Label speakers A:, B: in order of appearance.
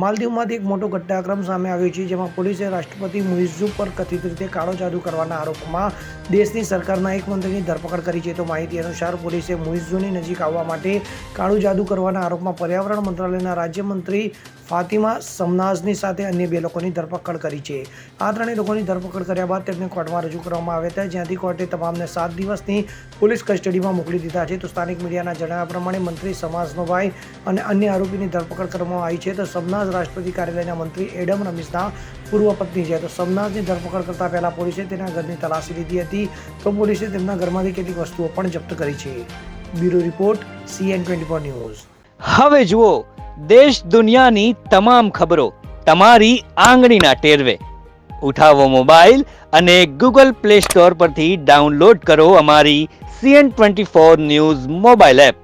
A: માલદીવમાંથી એક મોટો ઘટનાક્રમ સામે આવ્યો છે, જેમાં પોલીસે રાષ્ટ્રપતિ મુઇઝુ પર કથિત રીતે કાળો જાદુ કરવાના આરોપમાં દેશની સરકારના એક મંત્રીની ધરપકડ કરી છે. તો માહિતી અનુસાર, પોલીસે મુઇઝુની નજીક આવવા માટે કાળું જાદુ કરવાના આરોપમાં પર્યાવરણ મંત્રાલયના રાજ્યમંત્રી ફાતિમા સમનાઝની સાથે અન્ય બે લોકોની ધરપકડ કરી છે. આ ત્રણેય લોકોની ધરપકડ કર્યા બાદ તેમને કોર્ટમાં રજૂ કરવામાં આવ્યા હતા, જ્યાંથી કોર્ટે તમામને સાત દિવસની પોલીસ કસ્ટડીમાં મોકલી દીધા છે. તો સ્થાનિક મીડિયાના જણાવ્યા પ્રમાણે, મંત્રી સમાજનો ભાઈ અને અન્ય આરોપીની ધરપકડ કરવામાં આવી છે. તો સમનાઝ રાષ્ટ્રપતિ કાર્યાલયના મંત્રી એડમ રમીશના પૂર્વ પત્ની છે. તો સોમનાથની ધરપકડ કરતા પહેલા પોલીસે તેના ઘરની તલાશી લીધી હતી. તો પોલીસે તેમના ઘરમાંથી કેટલીક વસ્તુઓ પણ જપ્ત કરી છે. Bureau report CN twenty four news.
B: હવે જુઓ, દેશ દુનિયાની તમામ ખબરો તમારી આંગળીના ટેરવે. ઉઠાવો મોબાઈલ અને ગૂગલ પ્લે સ્ટોર પરથી ડાઉનલોડ કરો અમારી CN twenty four news mobile app.